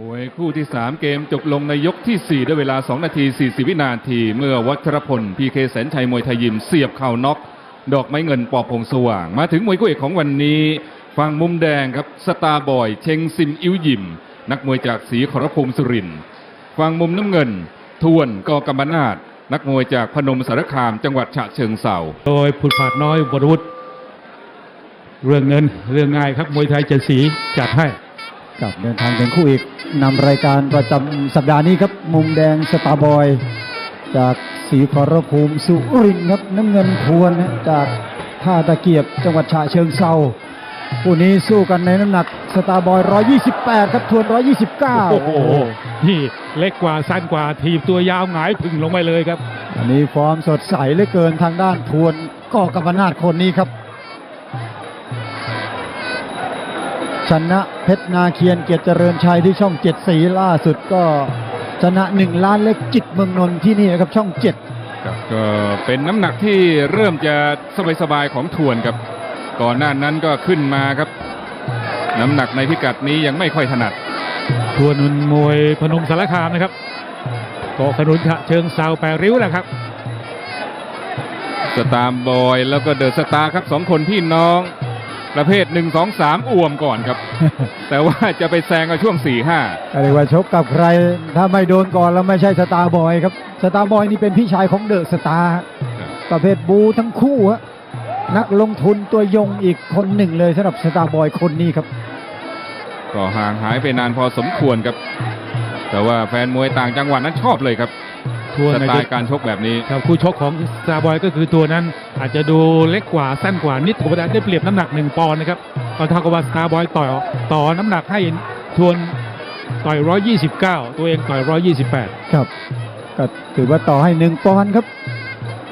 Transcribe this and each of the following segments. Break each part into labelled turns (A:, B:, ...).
A: มวยคู่ที่ 3 เกมจบลงในยกที่ 4 ด้วยเวลา 2 นาที 40 วินาที เมื่อวัชรพลพีเคแสนชัยมวยไทยยิมเสียบเข่าน็อกดอกไม้เงินปอบพงสว่าง มาถึงมวยคู่เอกของวันนี้ฝั่งมุมแดงครับสตาร์บอย เชงซิมอิ้วยิม นักมวยจากศรีขอรภูมิสุรินทร์ฝั่งมุมน้ำเงิน ทวนกอกำมนาตนักมวยจากพนมสารคามจังหวัดฉะเชิงเทรา
B: โดยผุดผาดน้อยวรวุฒิเรื่องเงินเรื่องง่ายครับมวยไทยเจ็ดสีจัดให้
C: กับเดินทางถึงคู่อีก นำรายการประจำสัปดาห์นี้ครับ มุมแดงสตาร์บอย จากศรีขอรภูมิสุรินทร์ครับน้ำเงินทวนนะจากท่าตะเกียบจังหวัดฉะเชิงเซาคู่นี้สู้กันในน้ำหนักสตาร์บอย 128 ครับทวน 129
B: โอ้โหนี่เล็กกว่าสั้นกว่าทีบตัวยาวหงายพึ่งลงไปเลยครับ
C: อันนี้ฟอร์มสดใสเหลือเกินทางด้านทวนก็กัปนาทคนนี้ครับ ชนะเพชรนาเคียนเกียรติเจริญชัยที่ช่องเจ็ดสีล่าสุดก็ชนะหนึ่งล้านเล็กจิตเมืองนนท์ที่นี่นะครับช่องเจ็ด
A: ครับก็เป็นน้ำหนักที่เริ่มจะสบายๆของทวนครับ ก่อนหน้านั้นก็ขึ้นมาครับ น้ำหนักในพิกัดนี้ยังไม่ค่อยถนัด
B: ทวนนุนมวยพนมสารคามนะครับเกาะขนุนฉะเชิงเซาแปรริ้วแหละครับ
A: สตาร์บอยแล้วก็เดอะสตาร์ครับสองคนพี่น้อง ประเภท1 2 3อ่วมก่อนครับ แต่ว่าจะไปแซงกับช่วง4 5
C: ก็เรียกว่าชกกับใคร ถ้าไม่โดนก่อนแล้วไม่ใช่สตาร์บอยครับสตาร์บอยนี่เป็นพี่ชายของเดอะสตาร์ประเภทบูทั้งคู่ฮะนักลงทุนตัวยงอีกคนหนึ่งเลยสำหรับสตาร์บอยคนนี้ครับ
A: ก็ห่างหายไปนานพอสมควรครับ แต่ว่าแฟนมวยต่างจังหวัดนั้นชอบเลยครับ
B: ทวน
A: ส
B: อา
A: ไต
B: ยุ
A: ล์การชกแบบนี้
B: ครับคู่ชกของสตาร์บอยก็คือตัวนั้น อาจจะดูเล็กกว่าสั้นกว่านิดผมว่าได้เปรียบน้ำหนักหนึ่งปอนด์นะครับก็เท่ากับว่าสตาร์บอยต่อยต่อน้ำหนักให้ทวนต่อย129ตัวเองต่อย128
C: ครับก็ถือว่าต่อให้หนึ่งปอนด์ครับ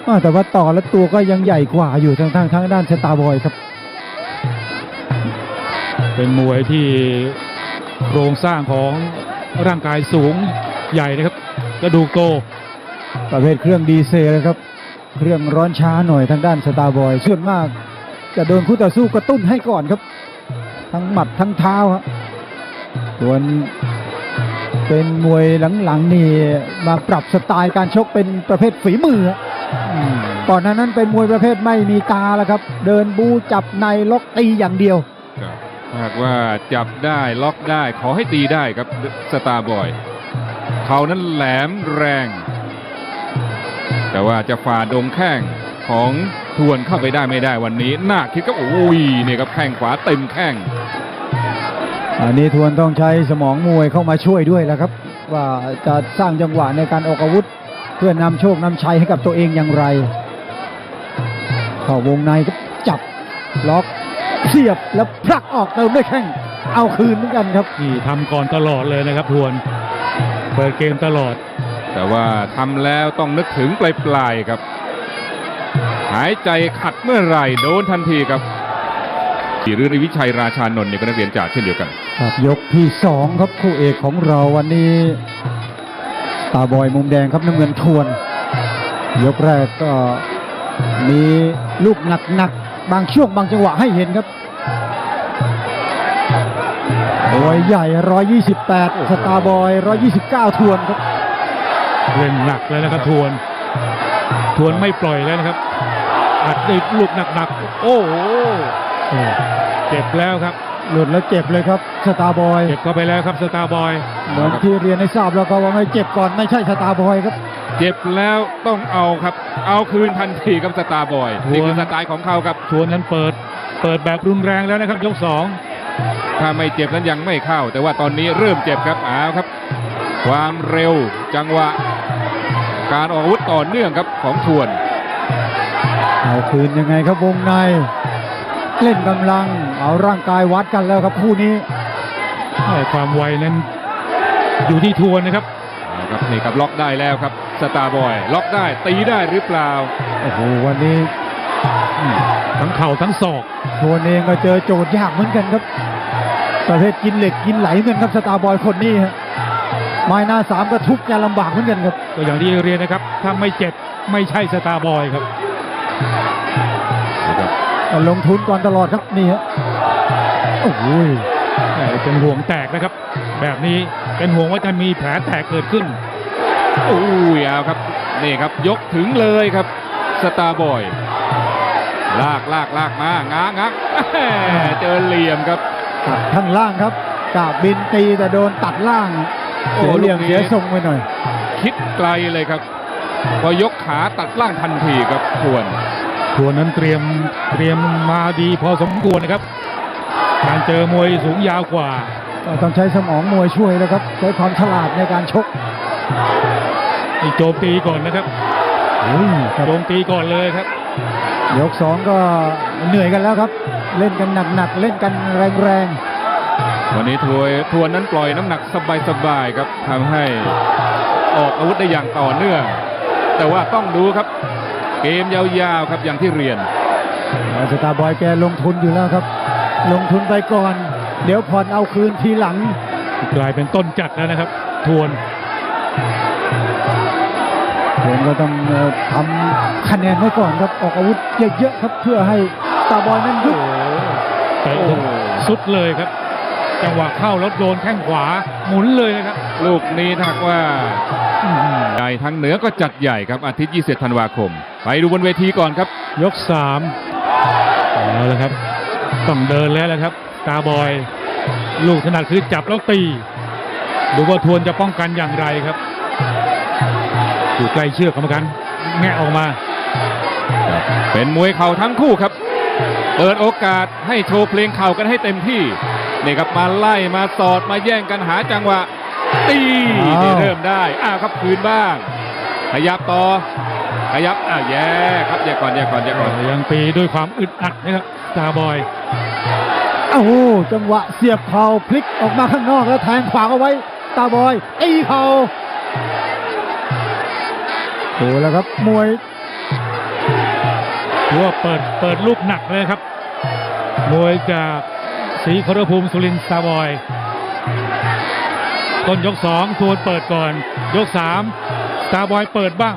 C: อ้าวแต่ว่าต่อแล้วตัวก็ยังใหญ่กว่าอยู่ทางทางทางด้านสตาร์บอยครับ
B: เป็นมวยที่โครงสร้างของร่างกายสูงใหญ่นะครับกระดูกโต
C: ประเภทเครื่องดีเซลครับ เครื่องร้อนช้าหน่อยทางด้านสตาร์บอย ส่วนมาก จะโดนคู่ต่อสู้กระตุ้นให้ก่อนครับ ทั้งหมัดทั้งเท้าครับส่วนเป็นมวยหลังๆนี่มาปรับสไตล์การชกเป็นประเภทฝีมือก่อนหน้านั้นเป็นมวยประเภทไม่มีตาแล้วครับ เดินบูจับในล็อกตีอย่างเดียว
A: ครับหากว่าจับได้ล็อกได้ขอให้ตีได้ครับสตาร์บอยเขานั้นแหลมแรง แต่ว่าจะฝ่าดงแข้งของทวนเข้าไปได้ไม่ได้วันนี้น่าคิดก็โอ้ยเนี่ยครับแข้งขวาเต็มแข้ง
C: อันนี้ทวนต้องใช้สมองมวยเข้ามาช่วยด้วยแล้วครับ ว่าจะสร้างจังหวะในการออกอาวุธ เพื่อนำโชคนำชัยให้กับตัวเองอย่างไรเข้าวงในก็จับล็อกเสียบแล้วผลักออกเติมด้วยแข้งเอาคืนเหมือนกันครับ
B: นี่ทำก่อนตลอดเลยนะครับทวน เปิดเกมตลอด
A: แต่ว่าทำแล้วต้องนึกถึงปลายๆครับ หายใจขัดเมื่อไหร่โดนทันทีครับหรือวิชัยราชานนท์เนี่ยก็นักเรียนจากเช่นเดียวกัน
C: ครับยกที่สองครับคู่เอกของเราวันนี้ตาบอยมุมแดงครับน้ำเงินทวน ยกแรกก็มีลูกหนักๆบางช่วงบางจังหวะให้เห็นครับบอยใหญ่ 128 สตาร์บอย 129 ทวนครับ
B: เล่นหนักเลยนะครับทวน ทวนไม่ปล่อยแล้วนะครับ อัดด้วยลูกหนักๆ โอ้โหเจ็บแล้วครับ
C: หลุดแล้วเจ็บเลยครับสตาร์บอย
B: เจ็บเข้าไปแล้วครับสตาร์บอย
C: เหมือนที่เรียนให้ทราบแล้วก็ว่าไม่เจ็บก่อนไม่ใช่สตาร์บอยครับ
A: เจ็บแล้วต้องเอาครับ เอาคืนทันทีกับสตาร์บอยนี่คือสไตล์ของเขาครับ
B: ทวนนั้นเปิด เปิดแบบรุนแรงแล้วนะครับยกสอง
A: ถ้าไม่เจ็บนั้นยังไม่เข้า แต่ว่าตอนนี้เริ่มเจ็บครับอ้าวครับ ความเร็วจังหวะ การออกอาวุธต่อเนื่องครับของทวน
C: เอาคืนยังไงครับวงใน เล่นกำลังเอาร่างกายวัดกันแล้วครับคู่นี้
B: ให้ความไวนั้นอยู่ที่ทวนนะครับ
A: เอาครับนี่ครับล็อกได้แล้วครับสตาร์บอย ล็อกได้ตีได้หรือเปล่า
C: โอ้โหวันนี้
B: ทั้งเข่าทั้งศอก
C: ทวนเองก็เจอโจทย์ยากเหมือนกันครับประเภทกินเหล็กกินไหลเหมือนครับสตาร์บอยคนนี้ฮะ ไม้หน้าสามก็ทุกข์จะลำบากเหมือนกันครับ
B: ก็อย่างที่เรียนนะครับ ถ้าไม่เจ็บไม่ใช่สตาร์บอยครับ
C: ลงทุนก่อนตลอดครับนี่ฮะโอ้โห
B: แหม่เป็นห่วงแตกนะครับ แบบนี้เป็นห่วงว่าจะมีแผลแตกเกิดขึ้น
A: อุ้ยเอาครับนี่ครับ ยกถึงเลยครับสตาร์บอย ลากลากลากมาง้างงักแหม่เจอเหลี่ยมครับ
C: ตัดข้างล่างครับกาบบินตีแต่โดนตัดล่าง
A: โอ้
C: เสียเหลี่ยม
A: ลูกนี้
C: เสียทรงไปหน่อย
A: คิดไกลเลยครับ พอยกขาตัดล่างทันทีครับควร
B: ทวนนั้นเตรียมเตรียมมาดีพอสมควรนะครับ การเจอมวยสูงยาวกว่า
C: ก็ต้องใช้สมองมวยช่วยแล้วครับ ใช้ความฉลาดในการชก
B: นี่โจมตีก่อนนะครับ
C: อุ้ยครับ
B: โจมตีก่อนเลยครับ
C: ยกสองก็เหนื่อยกันแล้วครับ เล่นกันหนักๆเล่นกันแรง
A: วันนี้ทวยทวนนั้นปล่อยน้ำหนักสบายๆครับทำให้ออกอาวุธได้อย่างต่อเนื่อง แต่ว่าต้องดูครับ เกมยาวๆครับอย่างที่เรียน
C: ๆสตาร์บอยแกลงทุนอยู่แล้วครับ ลงทุนไปก่อน เดี๋ยวผ่อนเอาคืนทีหลัง
B: กลายเป็นต้นจัดแล้วนะครับ ทวน
C: เผมก็ต้องเอ่อทำคะแนนไว้ก่อนครับออกอาวุธเยอะๆครับเพื่อให้สตาร์บอยนั้นยุบ
B: เตะ
A: โอ้
B: สุดเลยครับ จังหวะเข้าแล้วโดนแข้งขวาหมุนเลยนะครับ
A: ลูกนี้ถ้าหากว่าใหญ่ทางเหนือก็จัดใหญ่ครับอาทิตย์ 20 ธันวาคม ไปดูบนเวทีก่อนครับ
B: ยกสามเอาละครับต้องเดินแล้วละครับ ตาบอย ลูกถนัดคือจับแล้วตีดูว่าทวนจะป้องกันอย่างไรครับอยู่ใกล้เชือกกรรมการแงะออกมา
A: เป็นมวยเข่าทั้งคู่ครับ เปิดโอกาสให้โชว์เพลงเข่ากันให้เต็มที่นี่ครับมาไล่มาสอดมาแย่งกันหาจังหวะตี
C: อ้าว
A: นี่เริ่มได้อ้าวครับคืนบ้าง ขยับต่อ ขยับอ้าวแย่ครับแย่ก่อนแย่ก่อนแย่ก่อน
B: ยังตีด้วยความอึดอัดนะครับตาบอย
C: โอ้โหจังหวะเสียบเข่าพลิกออกมาข้างนอกแล้วแทงขวางเอาไว้สตาร์บอยตีเข่าโอ้แล้วครับมวย
B: ถือว่าเปิดเปิดลูกหนักเลยครับ มวยจากศรีขอรภูมิสุรินทร์ซาบอย ต้นยกสองทวนเปิดก่อน ยกสามซาบอยเปิดบ้าง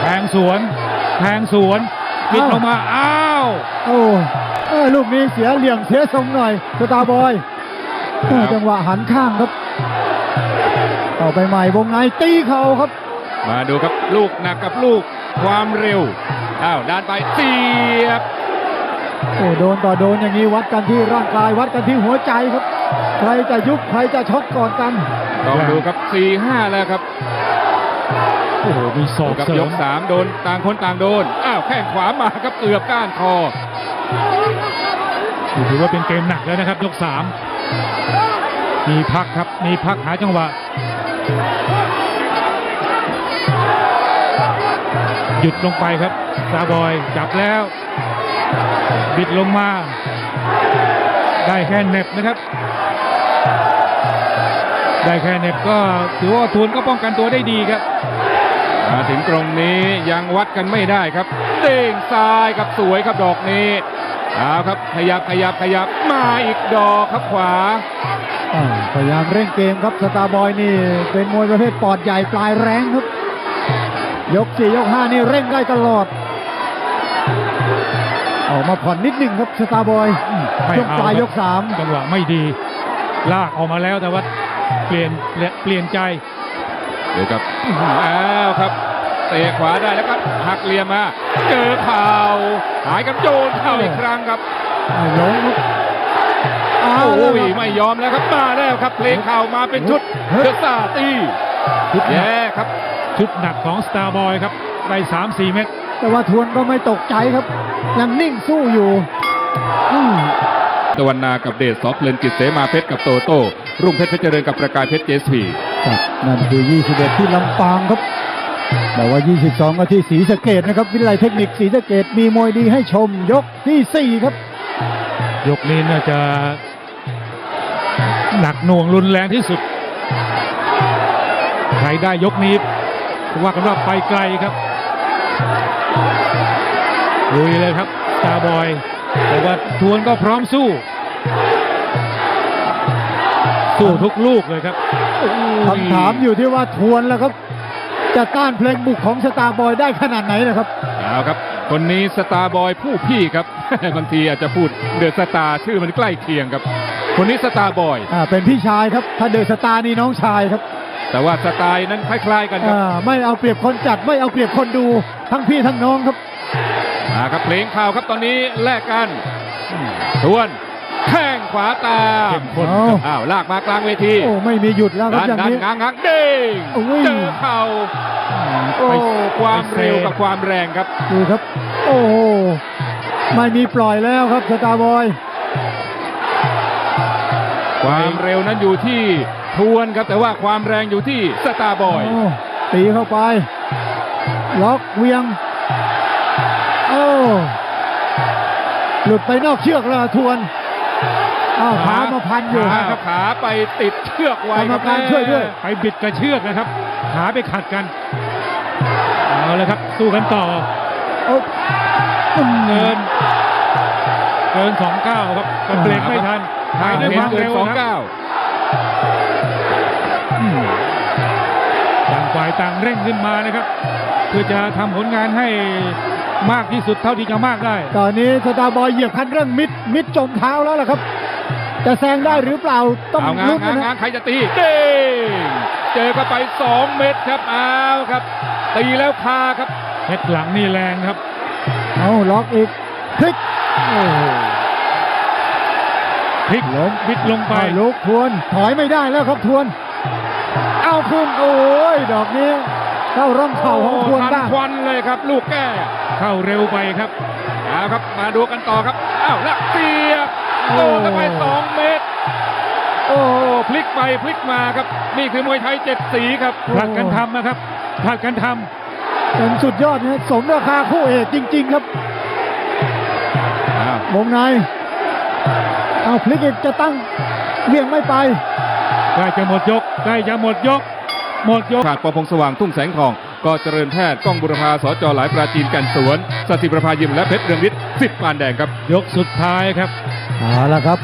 B: แทงสวน แทงสวนปิดลงมา อ้าว
C: โอ้เออลูกนี้เสียเหลี่ยมเสียทรงหน่อยสตาร์บอยเออจังหวะหันข้างครับต่อไปใหม่วงในตีเข่าครับ
A: มาดูครับลูกหนักกับลูก ความเร็วอ้าวด้านไปเสียบ
C: โอ้โดนต่อโดนอย่างนี้วัดกันที่ร่างกายวัดกันที่หัวใจครับ ใครจะยุบใครจะช็อตก่อนกัน
A: ต้องดูครับสี่ห้าแล้วครับ
B: โอ้โหมีศอก
A: กับ
B: เสริ
A: ย
B: ม
A: กสามโดนต่างคนต่างโดนอ้าวแข้งขวามาครับเกือบก้านคอ
B: ถือว่าเป็นเกมหนักแล้วนะครับ ยกสามมีพักครับมีพักหาจังหวะ หยุดลงไปครับซาบอยจับแล้ว บิดลงมา ได้แค่เหน็บนะครับ ได้แค่เหน็บก็ถือว่าทวนก็ป้องกันตัวได้ดีครับ
A: มาถึงตรงนี้ยังวัดกันไม่ได้ครับ เด้งซ้ายครับสวยครับดอกนี้เอาครับขยับขยับขยับมาอีกดอกครับขวา
C: อ่าพยายามเร่งเกมครับสตาร์บอยนี่ เป็นมวยประเภทปอดใหญ่ปลายแรงครับ ยกสี่ยกห้านี่เร่งได้ตลอด ออกมาผ่อนนิดหนึ่งครับสตาร์บอย
B: ไม่
C: ยก
B: เอา
C: ปลาย
B: ครับ
C: ยกสาม
B: จังหวะไม่ดี ลากออกมาแล้วแต่ว่าเปลี่ยนเปลี่ยนเปลี่ยนใจ
A: ดูครับอ้าวครับเตะขวาได้แล้วก็หักเหลี่ยมมา เจอเข่าหายกับโยนเข่าอีกครั้งครับ
C: ไม่ล้มครับเอา
A: โอ้
C: แล้ว
A: ย
C: ครับ
A: ไม่ยอมแล้วครับมาแล้วครับเพลงเข่ามาเป็นชุด
C: เฮ้ย
A: เดอะซาตี
B: ชุดหนัก
A: แย่ครับ
B: ชุดหนักของ Star Boy ครับได้สามสี่เม็ด
C: แต่ว่าทวนก็ไม่ตกใจครับ ยังนิ่งสู้อยู่อืม
A: ตะวันนากับเดชสอเพลินกิจเสมาเพชรกับโตโต้รุ่งเพชรเพชรเจริญกับประกายเพชรเจสพี
C: ครับนั่นคือ 21 ที่ลำปางครับ แต่ว่า 22 ก็ที่ศรีสะเกดนะครับ วิทยาลัยเทคนิคศรีสะเกดมีมวยดีให้ชมยกทีสี่ 4 ครับ
B: ยกนี้น่าจะหนักหน่วงรุนแรงที่สุด ใครได้ยกนี้ ว่ากันว่าไปไกลครับลุยเลยครับ Star Boy แต่ว่าทวนก็พร้อมสู้ สู้ทุกลูกเลยครับ
C: คำถามอยู่ที่ว่าทวนแล้วครับ จะต้านเพลงบุกของสตาร์บอยได้ขนาดไหนนะครับ
A: เอาครับ คนนี้สตาร์บอยผู้พี่ครับบางทีอาจจะพูดเดอะสตาร์ชื่อมันใกล้เคียงครับ คนนี้สตาร์บอย
C: อ่าเป็นพี่ชายครับ ถ้าเดอะสตาร์นี่น้องชายครับ
A: แต่ว่าสไตล์นั้นคล้ายๆกันครับ
C: อ่าไม่เอาเปรียบคนจัดไม่เอาเปรียบคนดูทั้งพี่ทั้งน้องครับ
A: อ่าครับเพลงข่าวครับตอนนี้แลกกันทวนแข้งขวาตาม
B: เข้มข้น
C: เอา
A: อ้าวลากมากลางเวที
C: โอ้ไม่มีหยุดแล้วครับ
A: ดัน
C: อย่าง
A: ดัน
C: นี้
A: ง้างง้างเด้ง
C: โอ้ย
A: เจอเข่าโอ้ความเร็วกับความแรงครับ
C: ดูครับ โอ้โหไม่มีปล่อยแล้วครับสตาร์บอย
A: ความเร็วนั้นอยู่ที่ ทวนครับ แต่ว่าความแรงอยู่ที่สตาร์บอย
C: โอ้ตีเข้าไป ล็อกเวียง โอ้ หลุดไปนอกเชือกแล้วทวนอ้าวขามาพันอยู่
A: ขาครับขาไปติดเชือกไว้
C: กรรมการช่วยด้วย
B: ไปบิดกระเชือกนะครับ ขาไปขัดกัน เอาเลยครับ สู้กันต่อ
C: โอ้อืม
B: เกินเกินสองเก้าครับก็เบรกไม่ทัน
A: ทา
B: ถ่าย
A: ง
B: ด้วย
A: เห็
B: คนวาม
A: เกิน
B: เร็ว
A: สอง
B: ครับ
A: เก้า
B: ต่างฝ่ายต่างเร่งขึ้นมานะครับ เพื่อจะทำผลงานให้มากที่สุดเท่าที่จะมากได้
C: ตอนนี้สตาร์บอยเหยียบคันเร่งมิดมิดจมเท้าแล้วล่ะครับ จะแซงได้หรือเปล่าต้อง
A: เอาง้าง
C: ลุ้น
A: ง้าง
C: นะ
A: ง้างใครจะตีเด้งเจอเข้าไปสองเม็ดครับเอาครับ ตีแล้วคาครับ
B: เพชรหลังนี่แรงครับ
C: เอาล็อกอีกพลิก
B: โอ้โหพลิก
C: ล้ม
B: บิดลงไป
C: ไปลุกทวนถอยไม่ได้แล้วครับทวน เอาขึ้นโอ้ยดอกนี้เข้าร่องเข่าของทวน
A: ทัน
C: บ้าง
A: ควันเลยครับ ลูกแก้
B: เข้าเร็วไปครับ
A: เอาครับมาดูกันต่อครับอ้าวแล้วเสียบ
C: โอ้
A: โอ้กันไปสองเมตรโอ้พลิกไปพลิกมาครับ นี่คือมวยไทยเจ็ดสีครับ
B: ผลัดกันทำนะครับผลัดกันท
C: เป็นสุดยอดนะสมราคาคู่เอกจริง ๆ ครับ
A: อ้าว
C: วงในเอาพลิกอีกจะตั้งเวียงไม่ไปำ
B: ใกล้จะหมดยกใกล้จะหมดยก หมดยก
A: ขาดปอพงษ์สว่างทุ่งแสงทอง ก็เจริญแพทย์ก้องบุรพาสจหลายปราจีนกันสวนสติประภายิมและเพชรเรืองฤทธิ์สิบปานแดงครับ
B: ยกสุดท้ายครับ
C: เอาละครับ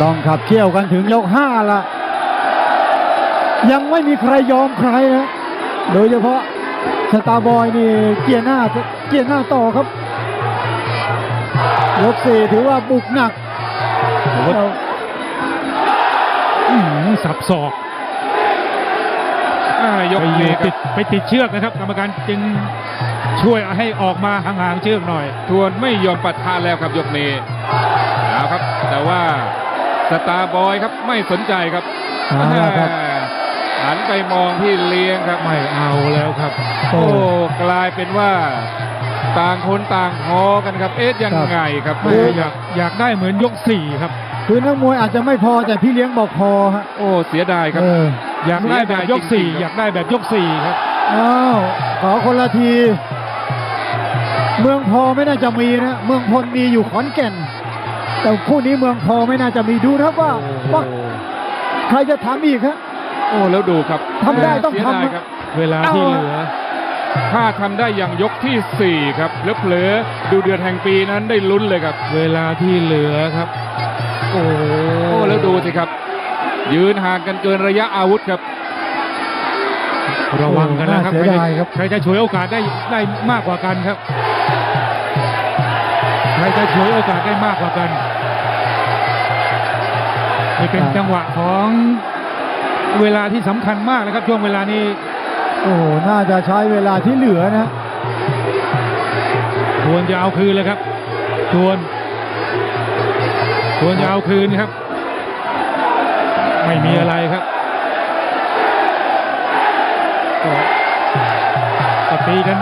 C: ต้องขับเคี่ยวกันถึงยกห้าละยังไม่มีใครยอมใครนะโดยเฉพาะสตาร์บอยนี่เกียร์หน้าเกียร์หน้าต่อครับยกสี่ถือว่าบุกหนัก
B: โอ้โหอื้อหือ สับศอก
A: อ่ายก
B: ไปอ
A: นี้
B: ยู่
A: ค
B: ติ
A: รับ
B: ดไปติดเชือกนะครับ กรรมการจึงช่วยให้ออกมาห่างๆเชือกหน่อย
A: ทวนไม่ยอมปะทะแล้วครับยกนี้เอาครับ แต่ว่าสตาร์บอยครับไม่สนใจครับ
C: เอาละครับ
A: หันไปมองพี่เลี้ยงครับ
B: ไม่เอาแล้วครับ
C: โอ้
A: โอ้กลายเป็นว่าต่างคนต่างพอกันครับ เอ๊ะยังไงครับ
B: ไม่อยากอยากได้เหมือนยกสี่ครับ
C: คือนักมวยอาจจะไม่พอแต่พี่เลี้ยงบอกพอฮะ
A: โอ้เสียดายครับ
C: เออ
B: อยากได้แบบยกสี่
A: เสียดายจริงๆครับ
B: อยากได้แบบยกสี่ครับ
C: อ้าวขอคนละที เมืองพอไม่น่าจะมีนะเมืองพลมีอยู่ขอนแก่น แต่คู่นี้เมืองพอไม่น่าจะมีดูนะครับว่าว่าใครจะถามอีกฮะ
A: โอ้แล้วดูครับ
C: ทำได้ต้อง
A: เสีย
C: ทำ
A: ดายครับ
B: เวลาที่เหลือ
A: ถ้าทำได้อย่างยกที่ 4 ครับแล้วเผลอดูเดือดแห่งปีนั้นได้ลุ้นเลยครับ
B: เวลาที่เหลือครับ โอ้
A: โอ้แล้วดูสิครับ ยืนห่างกันเกินระยะอาวุธครับ
B: ระวังกันนะครับ
C: น่า
B: ใคร
C: เสีย
B: จะ
C: ดายครับ
B: ใครจะฉวยโอกาสได้ได้มากกว่ากันครับ ใครจะฉวยโอกาสได้มากกว่ากันนี่เป็นจังหวะของเวลาที่สำคัญมากนะครับ ช่วงเวลานี้
C: โอ้น่าจะใช้เวลาที่เหลือนะ
B: ทวนจะเอาคืนเลยครับทวน ทวนจะเอาคืนครับ ไม่มีอะไรครับก็ก็ตีกัน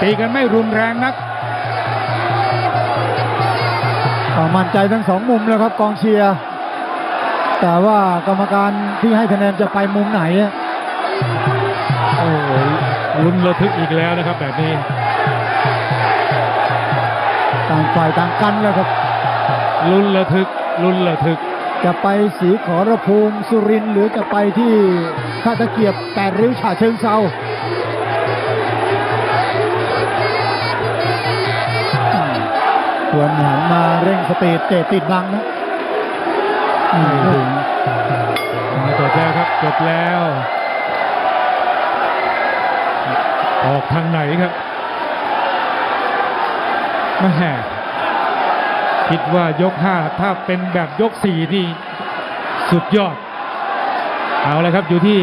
B: ตีกันไม่รุนแรงนัก
C: ก็มั่นใจทั้งสองมุมแล้วครับกองเชียร์ แต่ว่ากรรมการที่ให้คะแนนจะไปมุมไหนอะ
B: โอ้โหลุ้นระทึกอีกแล้วนะครับแบบนี้
C: ต่างฝ่ายต่างกันแล้วครับ
B: ลุ้นระทึกลุ้นระทึก
C: จะไปสีขอรภูมิสุรินทร์หรือจะไปที่ท่าตะเกียบแปดริ้วฉะเชิงเซาควรหันมาเร่งสปีดเตะติดบังนะอืม
B: ไม่ถึงจบแล้วครับจบแล้ว ออกทางไหนครับแม่ คิดว่ายก5ถ้าเป็นแบบยก4นี่สุดยอด เอาเลยครับอยู่ที่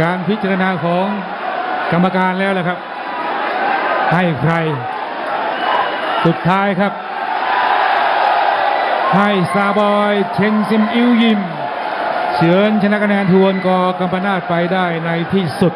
B: การพิจารณาของกรรมการแล้วแหละครับ ให้ใคร สุดท้ายครับ ให้ซาบอยเชงซิมอิวยิมเฉือนชนะคะแนนทวนกอกัมปนาตไปได้ในที่สุด